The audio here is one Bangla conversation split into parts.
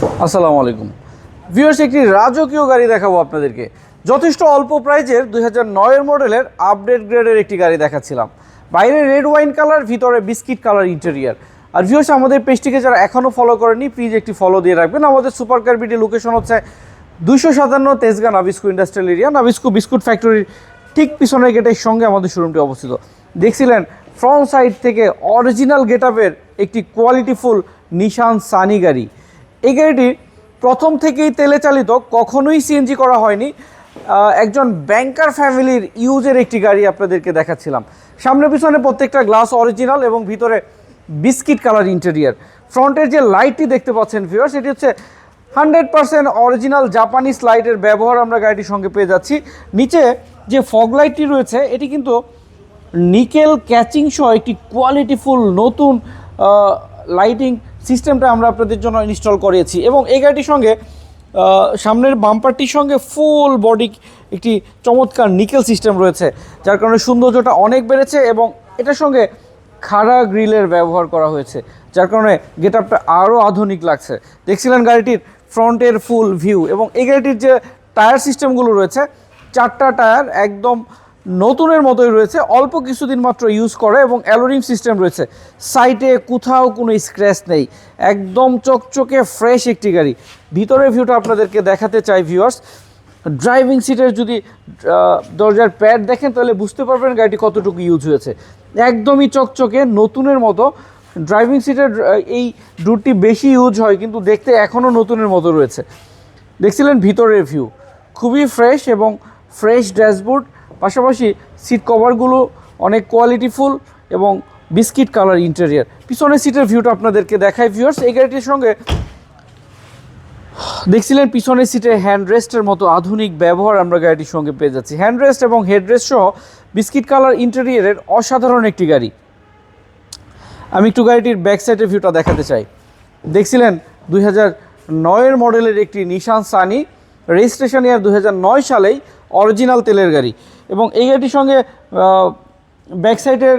আসসালামু আলাইকুম। ভিউয়ার্স, একটি রাজকীয় গাড়ি দেখাবো আপনাদেরকে। যথেষ্ট অল্প প্রাইজের দুই হাজার নয়ের মডেলের আপডেট গ্রেডের একটি গাড়ি দেখাচ্ছিলাম। বাইরে রেড ওয়াইন কালার, ভিতরে বিস্কিট কালার ইন্টেরিয়ার। আর ভিউয়ার্স, আমাদের পেজটিকে যারা এখনও ফলো করেনি প্লিজ একটি ফলো দিয়ে রাখবেন। আমাদের সুপার কার বিটি লোকেশন হচ্ছে দুশো সাতান্ন Tejgaon Nabisco industrial area Nabisco biscuit ফ্যাক্টরির ঠিক পিছনের গেটের সঙ্গে আমাদের শোরুমটি অবস্থিত। দেখছিলেন ফ্রন্ট সাইড থেকে অরিজিনাল গেটআপের একটি কোয়ালিটিফুল নিশান সানি গাড়ি। এই গাড়িটি প্রথম থেকেই তেলে চালিত, কখনোই সিএনজি করা হয়নি। একজন ব্যাংকার ফ্যামিলির ইউজের একটি গাড়ি আপনাদেরকে দেখাচ্ছিলাম। সামনে পিছনে প্রত্যেকটা গ্লাস অরিজিনাল এবং ভিতরে বিস্কিট কালার ইন্টেরিয়ার ফ্রন্টের যে লাইটটি দেখতে পাচ্ছেন ভিউয়ার্স এটি হচ্ছে হান্ড্রেড পার্সেন্ট অরিজিনাল জাপানিজ লাইটের ব্যবহার আমরা গাড়িটির সঙ্গে পেয়ে যাচ্ছি। নিচে যে ফগ লাইটটি রয়েছে, এটি কিন্তু নিকেল ক্যাচিং সহ একটি কোয়ালিটিফুল নতুন লাইটিং সিস্টেমটা আমরা আপনাদের জন্য ইনস্টল করিয়েছি এবং এই গাড়িটির সঙ্গে সামনের বাম্পারটির সঙ্গে ফুল বডি একটি চমৎকার নিকেল সিস্টেম রয়েছে, যার কারণে সৌন্দর্যটা অনেক বেড়েছে এবং এটার সঙ্গে খাড়া গ্রিলের ব্যবহার করা হয়েছে, যার কারণে গেট আপটা আরও আধুনিক লাগছে। দেখছিলেন গাড়িটির ফ্রন্টের ফুল ভিউ এবং এই গাড়িটির যে টায়ার সিস্টেমগুলো রয়েছে, চারটা টায়ার একদম নতুনের মতোই রয়েছে। অল্প কিছুদিন মাত্র ইউজ করে এবং অ্যালোরিং সিস্টেম রয়েছে। সাইটে কোথাও কোনো স্ক্র্যাচ নেই। একদম চকচকে ফ্রেশ একটি গাড়ি। ভিতরের ভিউটা আপনাদেরকে দেখাতে চাই ভিউয়ার্স ড্রাইভিং সিটের যদি দরজার প্যাড দেখেন, তাহলে বুঝতে পারবেন গাড়িটি কতটুকু ইউজ হয়েছে। একদমই চকচকে, নতুনের মতো। ড্রাইভিং সিটের এই ডুটটি বেশি ইউজ হয়, কিন্তু দেখতে এখনও নতুনের মতো রয়েছে। দেখছিলেন ভিতরের ভিউ খুবই ফ্রেশ এবং ফ্রেশ ড্যাশবোর্ড পাশাপাশি সিট কভারগুলো অনেক কোয়ালিটিফুল এবং বিস্কিট কালার ইন্টেরিয়ার পিছনের সিটের ভিউটা আপনাদেরকে দেখায় ভিউয়ার্স এই গাড়িটির সঙ্গে দেখছিলেন পিছনের সিটে হ্যান্ড রেস্টের মতো আধুনিক ব্যবহার আমরা গাড়িটির সঙ্গে পেয়ে যাচ্ছি। হ্যান্ড রেস্ট এবং হেডরেস্ট সহ বিস্কিট কালার ইন্টেরিয়ারের অসাধারণ একটি গাড়ি। আমি একটু গাড়িটির ব্যাক সাইডের ভিউটা দেখাতে চাই। দেখছিলেন দুই হাজার নয়ের মডেলের একটি নিশান সানি রেজিস্ট্রেশন ইয়ার নয় সালেই অরিজিনাল তেলের গাড়ি। এবং এই গাড়িটির সঙ্গে ব্যাক সাইডের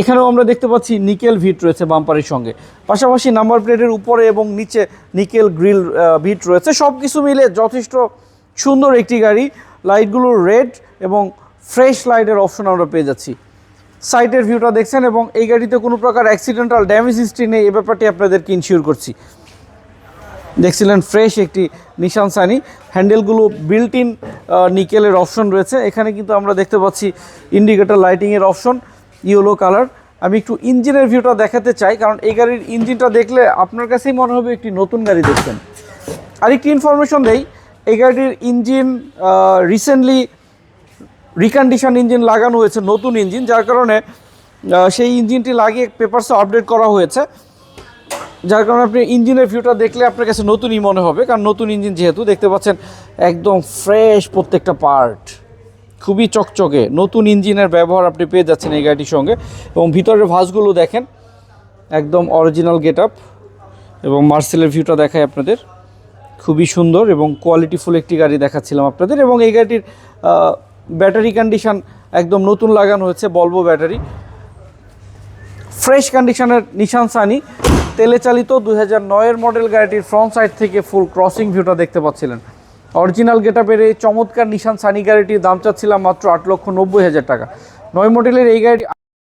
এখানেও আমরা দেখতে পাচ্ছি নিকেল ভিট রয়েছে বাম্পারের সঙ্গে। পাশাপাশি নাম্বার প্লেটের উপরে এবং নিচে নিকেল গ্রিল ভিট রয়েছে। সব কিছু মিলে যথেষ্ট সুন্দর একটি গাড়ি। লাইটগুলো রেড এবং ফ্রেশ লাইটের অপশন আমরা পেয়ে যাচ্ছি। সাইডের ভিউটা দেখছেন এবং এই গাড়িতে কোনো প্রকার অ্যাক্সিডেন্টাল ড্যামেজ হিস্ট্রি নেই। এ ব্যাপারটি আপনাদেরকে ইনশিওর করছি। দেখছিলেন ফ্রেশ একটি নিশান সানি হ্যান্ডেলগুলো বিল্ট ইন নিকেলের অপশন রয়েছে। এখানে কিন্তু আমরা দেখতে পাচ্ছি ইন্ডিকেটার লাইটিংয়ের অপশন ইয়েলো কালার আমি একটু ইঞ্জিনের ভিউটা দেখাতে চাই, কারণ এই গাড়ির ইঞ্জিনটা দেখলে আপনার কাছেই মনে হবে একটি নতুন গাড়ি দেখছেন। আরেকটি ইনফরমেশন দেই, এই গাড়ির ইঞ্জিন রিসেন্টলি রিকন্ডিশন ইঞ্জিন লাগানো হয়েছে, নতুন ইঞ্জিন, যার কারণে সেই ইঞ্জিনটি লাগিয়ে পেপারসে আপডেট করা হয়েছে। যার কারণে আপনি ইঞ্জিনের ভিউটা দেখলে আপনার কাছে নতুনই মনে হবে, কারণ নতুন ইঞ্জিন যেহেতু দেখতে পাচ্ছেন একদম ফ্রেশ প্রত্যেকটা পার্ট খুবই চকচকে, নতুন ইঞ্জিনের ব্যবহার আপনি পেয়ে যাচ্ছেন এই গাড়িটির সঙ্গে। এবং ভিতরের ভাঁজগুলো দেখেন, একদম অরিজিনাল গেট আপ এবং মার্সেলের ভিউটা দেখায় আপনাদের। খুবই সুন্দর এবং কোয়ালিটিফুল একটি গাড়ি দেখাচ্ছিলাম আপনাদের। এবং এই গাড়িটির ব্যাটারি কন্ডিশান একদম নতুন লাগানো হয়েছে বলব ব্যাটারি ফ্রেশ কন্ডিশনের নিশান সানি তেলে চালিত দুই হাজার নয়ের মডেল গাড়িটির ফ্রন্ট সাইড থেকে ফুল ক্রসিং ভিউটা দেখতে পাচ্ছিলেন। অরিজিনাল গেটাপের এই চমৎকার নিশান সানি গাড়িটির দাম চাচ্ছিলাম মাত্র আট লক্ষ নব্বই হাজার টাকা। নয় মডেলের এই গাড়ি